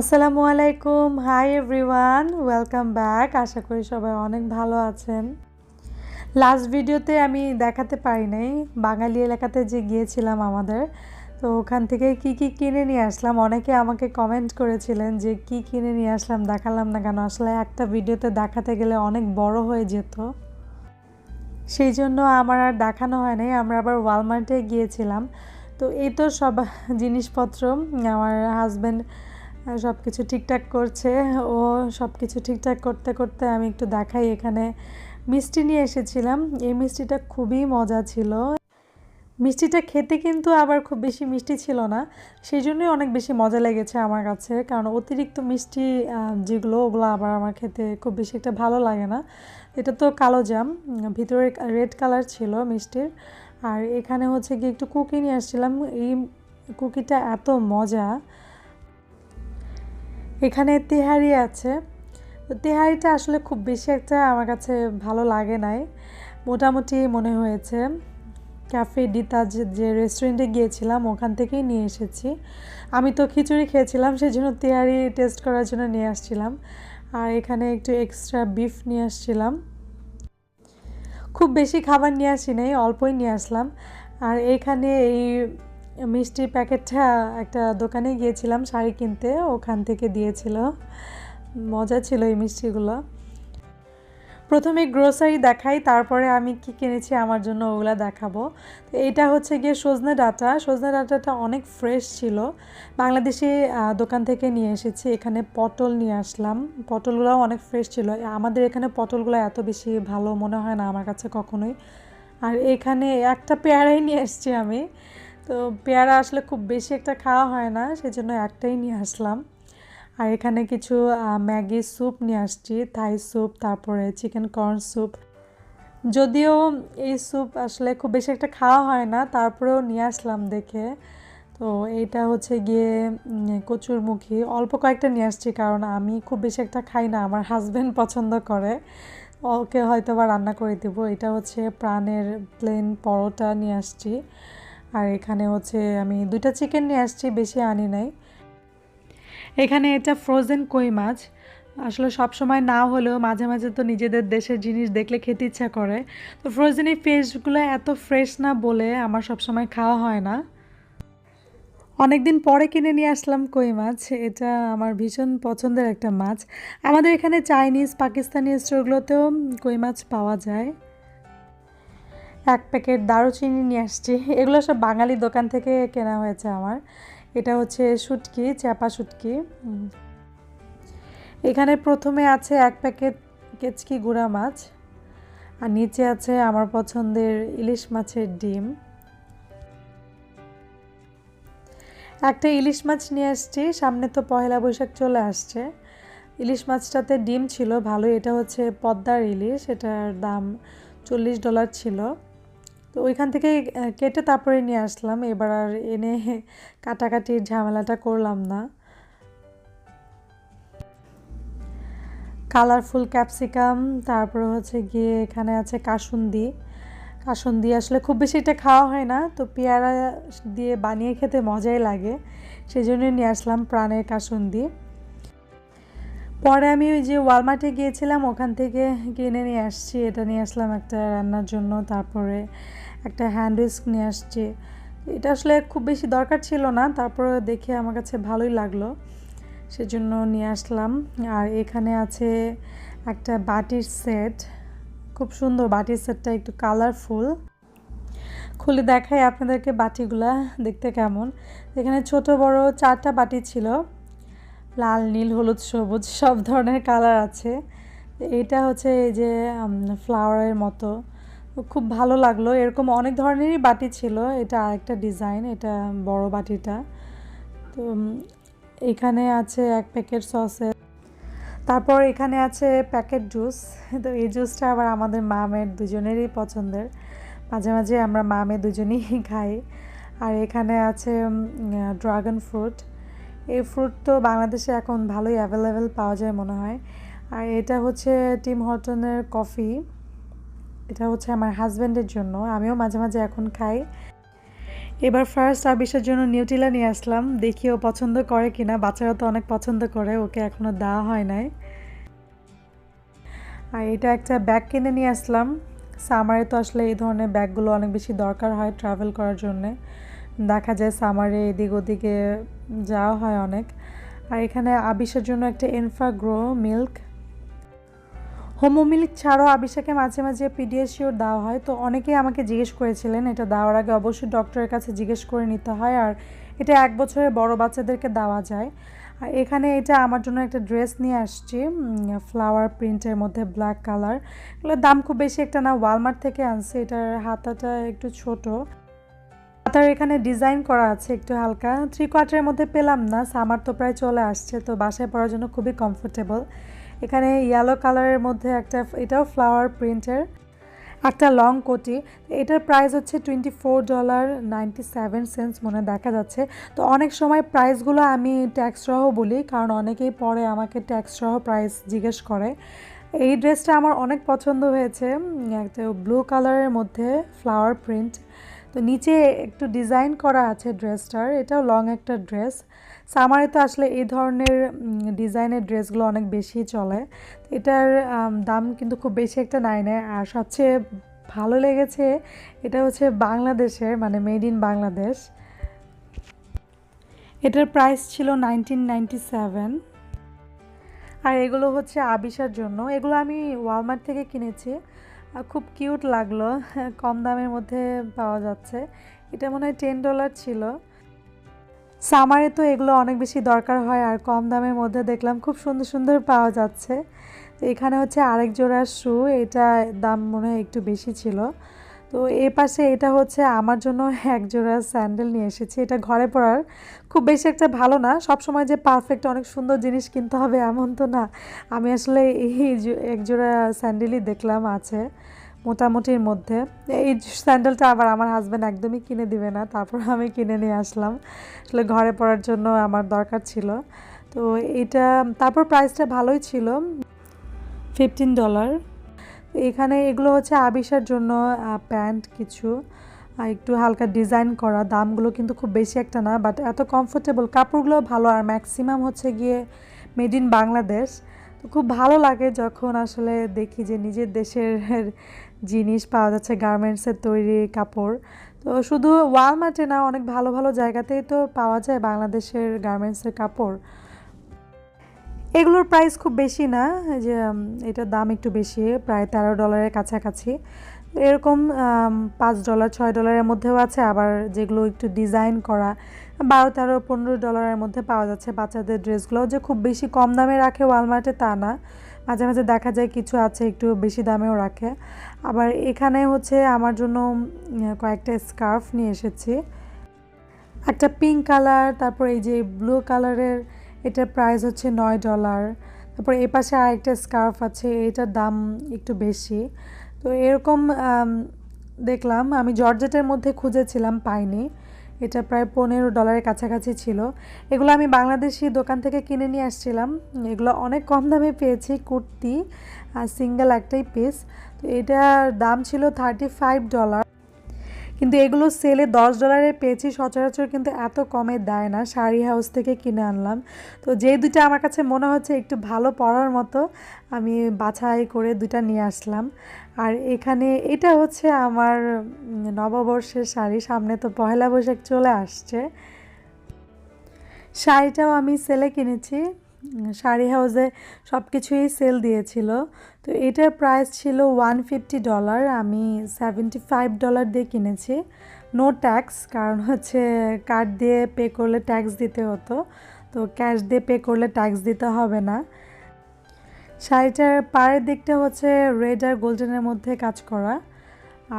আসসালামু আলাইকুম। Hi everyone welcome back আশা করি সবাই অনেক ভালো আছেন। লাস্ট ভিডিওতে আমি দেখাতে পারি নাই। বাঙালি এলাকাতে যে গিয়েছিলাম আমাদের, তো ওখান থেকে কি কি কিনে নিয়ে আসলাম? অনেকে আমাকে কমেন্ট করেছিলেন যে কি কিনে নিয়ে আসলাম, দেখালাম না কেন? আসলে একটা ভিডিওতে দেখাতে গেলে অনেক বড় হয়ে যেত। সেই জন্য আমার আর দেখানো হয় নাই। আমরা আবার ওয়ালমার্টে গিয়েছিলাম। তো এই তো সব জিনিসপত্র। আমার হাজব্যান্ড সব কিছু ঠিকঠাক করছে। ও সব কিছু ঠিকঠাক করতে করতে আমি একটু দেখাই এখানে। মিষ্টি নিয়ে এসেছিলাম। এই মিষ্টিটা খুবই মজা ছিল। মিষ্টিটা খেতে কিন্তু আবার খুব বেশি মিষ্টি ছিল না। সেই জন্যই অনেক বেশি মজা লেগেছে আমার কাছে। কারণ অতিরিক্ত মিষ্টি যেগুলো, ওগুলো আবার আমার খেতে খুব বেশি একটা ভালো লাগে না। এটা তো কালো জাম। ভিতরে রেড কালার ছিল মিষ্টির। আর এখানে হচ্ছে গিয়ে একটু কুকি নিয়ে আসছিলাম। এই কুকিটা এত মজা। এখানে তেহারি আছে। তো তেহারিটা আসলে খুব বেশি একটা আমার কাছে ভালো লাগে নাই। মোটামুটি মনে হয়েছে ক্যাফে ডিতাজ যে রেস্টুরেন্টে গিয়েছিলাম ওখান থেকেই নিয়ে এসেছি। আমি তো খিচুড়ি খেয়েছিলাম সেই জন্য তেহারি টেস্ট করার জন্য নিয়ে আসছিলাম। আর এখানে একটু এক্সট্রা বিফ নিয়ে আসছিলাম। খুব বেশি খাবার নিয়ে আসি নাই, অল্পই নিয়ে আসলাম। আর এখানে এই মিষ্টির প্যাকেটটা একটা দোকানে গিয়েছিলাম, শাড়ি কিনতে, ওখান থেকে দিয়েছিল। মজা ছিল এই মিষ্টিগুলো। প্রথমে গ্রোসারি দেখাই, তারপরে আমি কি কিনেছি আমার জন্য ওগুলা দেখাবো। তো এইটা হচ্ছে গিয়ে সজনে ডাটা। সজনে ডাটাটা অনেক ফ্রেশ ছিল। বাংলাদেশি দোকান থেকে নিয়ে এসেছি, এখানে পটল নিয়ে আসলাম। পটলগুলোও অনেক ফ্রেশ ছিল। আমাদের এখানে পটলগুলো এত বেশি ভালো মনে হয় না আমার কাছে কখনোই। আর এখানে একটা পেয়ারাই নিয়ে এসছি আমি। তো পেয়ারা আসলে খুব বেশি একটা খাওয়া হয় না, সেজন্য একটাই নিয়ে আসলাম। আর এখানে কিছু ম্যাগি স্যুপ নিয়ে আসছি, থাই স্যুপ, তারপরে চিকেন কর্ন স্যুপ। যদিও এই স্যুপ আসলে খুব বেশি একটা খাওয়া হয় না, তারপরেও নিয়ে আসলাম দেখে। তো এইটা হচ্ছে গিয়ে কচুরমুখী। অল্প কয়েকটা নিয়ে আসছি, কারণ আমি খুব বেশি একটা খাই না, আমার হাজব্যান্ড পছন্দ করে। ওকে হয়তো বা রান্না করে দেবো। এটা হচ্ছে প্রাণের প্লেন পরোটা নিয়ে আসছি। আর এখানে হচ্ছে আমি দুইটা চিকেন নিয়ে আসছি, বেশি আনি নাই। এখানে এটা ফ্রোজেন কই মাছ। আসলে সব সময় না হলেও মাঝে মাঝে তো নিজেদের দেশের জিনিস দেখলে খেতে ইচ্ছা করে। তো ফ্রোজেন এই ফিশগুলো এত ফ্রেশ না বলে আমার সব সময় খাওয়া হয় না। অনেকদিন পরে কিনে নিয়ে আসলাম কই মাছ। এটা আমার ভীষণ পছন্দের একটা মাছ। আমাদের এখানে চাইনিজ পাকিস্তানি স্টোরগুলোতেও কই মাছ পাওয়া যায়। এক প্যাকেট দারুচিনি নিয়ে আসছি। এগুলো সব বাঙালি দোকান থেকে কেনা হয়েছে আমার। এটা হচ্ছে শুটকি চাপা শুটকি। এখানে প্রথমে আছে এক প্যাকেট কেচকি গুঁড়া মাছ আর নিচে আছে আমার পছন্দের ইলিশ মাছের ডিম। একটা ইলিশ মাছ নিয়ে আসছি, সামনে তো পহেলা বৈশাখ চলে আসছে। ইলিশ মাছটাতে ডিম ছিল ভালো এটা হচ্ছে পদ্মার ইলিশ, এটার দাম চল্লিশ ডলার ছিল। তো ওইখান থেকে কেটে তারপরে নিয়ে আসলাম। এবার আর এনে কাটাকাটির ঝামেলাটা করলাম না। কালারফুল ক্যাপসিকাম, তারপরে হচ্ছে গিয়ে এখানে আছে কাসুন্দি। কাসুন্দি আসলে খুব বেশি এটা খাওয়া হয় না, তো পেয়ারা দিয়ে বানিয়ে খেতে মজাই লাগে। সেই জন্য নিয়ে আসলাম প্রাণের কাসুন্দি। পরে আমি ওই যে ওয়ালমার্টে গিয়েছিলাম, ওখান থেকে কিনে নিয়ে আসছি। এটা নিয়ে আসলাম একটা রান্নার জন্য, তারপরে একটা হ্যান্ড উইস্ক নিয়ে আসছি। এটা আসলে খুব বেশি দরকার ছিল না, তারপরে দেখে আমার কাছে ভালোই লাগল। সেজন্য নিয়ে আসলাম। আর এখানে আছে একটা বাটির সেট। খুব সুন্দর বাটির সেটটা, একটু কালারফুল খুলে দেখাই আপনাদেরকে বাটিগুলা দেখতে কেমন। এখানে ছোট বড় চারটা বাটি ছিল। লাল, নীল, হলুদ, সবুজ, সব ধরনের কালার আছে। এটা হচ্ছে এই যে ফ্লাওয়ারের মতো। খুব ভালো লাগল। এরকম অনেক ধরনেরই বাটি ছিল। এটা আরেকটা ডিজাইন এটা বড় বাটিটা। তো এখানে আছে এক প্যাকেট সসের তারপর এখানে আছে প্যাকেট জুস তো এই জুসটা আবার আমাদের মামের দুজনেরই পছন্দের। মাঝে মাঝে আমরা মামে দুজনেই খাই। আর এখানে আছে ড্রাগন ফ্রুট এই ফ্রুট তো বাংলাদেশে এখন ভালোই অ্যাভেলেবেল পাওয়া যায় মনে হয়। আর এটা হচ্ছে টিম হটনের কফি এটা হচ্ছে আমার হাজব্যান্ডের জন্য। আমিও মাঝে মাঝে এখন খাই। এবার ফার্স্ট আবিষের জন্য নিউটিলা নিয়ে আসলাম। দেখি ও পছন্দ করে কিনা। বাচ্চারা তো অনেক পছন্দ করে, ওকে এখনও দেওয়া হয় নাই। আর এটা একটা ব্যাগ কিনে নিয়ে আসলাম। সামারে তো আসলে এই ধরনের ব্যাগগুলো অনেক বেশি দরকার হয় ট্রাভেল করার জন্যে। দেখা যায় সামারে এদিক ওদিকে যাওয়া হয় অনেক। আর এখানে আবিষের জন্য একটা এনফাগ্রো মিল্ক হোমো মিল্ক ছাড়াও আবিষাকে মাঝে মাঝে পিডিয়াশিওর দেওয়া হয়। তো অনেকেই আমাকে জিজ্ঞেস করেছিলেন, এটা দেওয়ার আগে অবশ্যই ডক্টরের কাছে জিজ্ঞেস করে নিতে হয়। আর এটা এক বছরের বড় বাচ্চাদেরকে দেওয়া যায়। আর এখানে এটা আমার জন্য একটা ড্রেস নিয়ে আসছি ফ্লাওয়ার প্রিন্টের মধ্যে ব্ল্যাক কালার এগুলোর দাম খুব বেশি একটা না ওয়ালমার্ট থেকে আনছি। এটার হাতাটা একটু ছোট। হাতার এখানে ডিজাইন করা আছে একটু হালকা। থ্রি কোয়ার্টারের মধ্যে পেলাম না সামার তো প্রায় চলে আসছে, তো বাসায় পরার জন্য খুবই কমফোর্টেবল এখানে ইয়েলো কালারের মধ্যে একটা, এটাও ফ্লাওয়ার প্রিন্টের একটা লং কোটি। এটার প্রাইস হচ্ছে twenty four dollar ninety seven cents মনে দেখা যাচ্ছে। তো অনেক সময় প্রাইসগুলো আমি ট্যাক্স সহ বলি, কারণ অনেকেই পরে আমাকে ট্যাক্স সহ প্রাইস জিজ্ঞেস করে। এই ড্রেসটা আমার অনেক পছন্দ হয়েছে। একটা ব্লু কালারের মধ্যে ফ্লাওয়ার প্রিন্ট তো নিচে একটু ডিজাইন করা আছে ড্রেসটার এটাও লং একটা ড্রেস সামারে তো আসলে এই ধরনের ডিজাইনের ড্রেসগুলো অনেক বেশি চলে। এটার দাম কিন্তু খুব বেশি একটা নাই নেয় আর সবচেয়ে ভালো লেগেছে, এটা হচ্ছে বাংলাদেশের মানে মেড ইন বাংলাদেশ। এটার প্রাইস ছিল নাইনটিন নাইনটি সেভেন আর এগুলো হচ্ছে আবিসার জন্য। এগুলো আমি ওয়ালমার্ট থেকে কিনেছি। খুব কিউট লাগল, কম দামের মধ্যে পাওয়া যাচ্ছে। এটা মনে হয় টেন ডলার ছিল। সামারে তো এগুলো অনেক বেশি দরকার হয় আর কম দামের মধ্যে দেখলাম খুব সুন্দর সুন্দর পাওয়া যাচ্ছে। এখানে হচ্ছে আরেক জোড়া শু এটা দাম মনে হয় একটু বেশি ছিল। তো এ পাশে এটা হচ্ছে আমার জন্য এক জোড়া স্যান্ডেল নিয়ে এসেছি। এটা ঘরে পরার খুব বেশি একটা ভালো না। সব সময় যে পারফেক্ট অনেক সুন্দর জিনিস কিনতে হবে এমন তো না। আমি আসলে এই এক জোড়া স্যান্ডেলই দেখলাম আছে মোটামুটির মধ্যে। এই স্যান্ডেলটা আবার আমার হাজব্যান্ড একদমই কিনে দিবে না, তারপর আমি কিনে নিয়ে আসলাম। আসলে ঘরে পড়ার জন্য আমার দরকার ছিল। তো এটা, তারপর প্রাইসটা ভালোই ছিল। ফিফটিন ডলার এখানে এগুলো হচ্ছে আবিষার জন্য প্যান্ট কিছু। একটু হালকা ডিজাইন করা, দামগুলো কিন্তু খুব বেশি একটা না বাট এত কমফোর্টেবল কাপড়গুলো ভালো, আর ম্যাক্সিমাম হচ্ছে গিয়ে মেড ইন বাংলাদেশ তো খুব ভালো লাগে যখন আসলে দেখি যে নিজের দেশের জিনিস পাওয়া যাচ্ছে গার্মেন্টসের তৈরি কাপড়। তো শুধু ওয়ালমার্টে না, অনেক ভালো ভালো জায়গাতেই তো পাওয়া যায় বাংলাদেশের গার্মেন্টসের কাপড়। এগুলোর প্রাইস খুব বেশি না যে এটার দাম একটু বেশি, প্রায় তেরো ডলারের কাছাকাছি। এরকম পাঁচ ডলার ছয় ডলারের মধ্যেও আছে, আবার যেগুলো একটু ডিজাইন করা, বারো তেরো, পনেরো ডলারের মধ্যে পাওয়া যাচ্ছে বাচ্চাদের ড্রেসগুলো যে খুব বেশি কম দামে রাখে ওয়ালমার্টে তা না, মাঝে মাঝে দেখা যায় কিছু আছে একটু বেশি দামেও রাখে। আবার এখানে হচ্ছে আমার জন্য কয়েকটা স্কার্ফ নিয়ে এসেছি। একটা পিঙ্ক কালার তারপর এই যে ব্লু কালারের এটার প্রাইস হচ্ছে নয় ডলার তারপর এ পাশে আরেকটা স্কার্ফ আছে, এটার দাম একটু বেশি। তো এরকম দেখলাম, আমি জর্জেটের মধ্যে খুঁজেছিলাম, পাইনি। এটা প্রায় পনেরো ডলারের কাছাকাছি ছিল। এগুলো আমি বাংলাদেশি দোকান থেকে কিনে নিয়ে আসছিলাম। এগুলো অনেক কম দামে পেয়েছি, কুর্তি আর সিঙ্গেল একটাই পিস তো এটার দাম ছিল থার্টি ফাইভ ডলার কিন্তু এগুলো সেলে দশ ডলারে পেয়েছি, সচরাচর কিন্তু এত কমে দেয় না। শাড়ি হাউস থেকে কিনে আনলাম। তো যে দুইটা আমার কাছে মনে হচ্ছে একটু ভালো পরার মতো, আমি বাছাই করে দুইটা নিয়ে আসলাম। আর এখানে এটা হচ্ছে আমার নববর্ষের শাড়ি। সামনে তো পয়লা বৈশাখ চলে আসছে। শাড়িটাও আমি সেলে কিনেছি। শাড়ি হাউসে সব কিছুই সেল দিয়েছিল। তো এটার প্রাইস ছিল ওয়ান ফিফটি ডলার আমি সেভেন্টি ফাইভ ডলার দিয়ে কিনেছি। নো ট্যাক্স কারণ হচ্ছে কার্ড দিয়ে পে করলে ট্যাক্স দিতে হতো। তো ক্যাশ দিয়ে পে করলে ট্যাক্স দিতে হবে না। শাড়িটার পায়ের দিকটা হচ্ছে রেড আর গোল্ডেনের মধ্যে কাজ করা।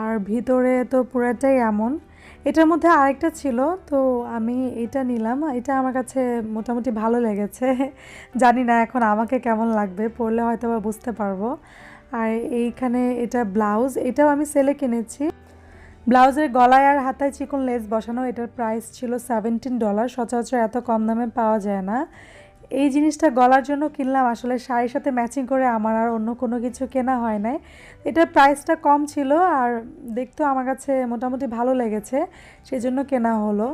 আর ভিতরে তো পুরাটাই এমন। এটার মধ্যে আরেকটা ছিল, তো আমি এটা নিলাম। এটা আমার কাছে মোটামুটি ভালো লেগেছে। জানি না এখন আমাকে কেমন লাগবে পরলে হয়তো বা বুঝতে পারব। আর এইখানে এটা ব্লাউজ, এটাও আমি সেলে কিনেছি। ব্লাউজের গলায় আর হাতায় চিকন লেস বসানো, এটার প্রাইস ছিল সেভেন্টিন ডলার সচরাচর এত কম দামে পাওয়া যায় না। এই জিনিসটা গলার জন্য কিনলাম। আসলে শাড়ির সাথে ম্যাচিং করে আমার আর অন্য কোনো কিছু কেনা হয় নাই। এটার প্রাইসটা কম ছিল আর দেখতেও আমার কাছে মোটামুটি ভালো লেগেছে সেই জন্য কেনা হলো।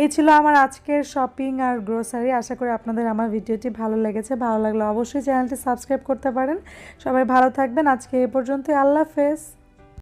এই ছিল আমার আজকের শপিং আর গ্রোসারি আশা করি আপনাদের আমার ভিডিওটি ভালো লেগেছে। ভালো লাগলে অবশ্যই চ্যানেলটি সাবস্ক্রাইব করতে পারেন। সবাই ভালো থাকবেন। আজকে এ পর্যন্তই। আল্লাহ হাফেজ।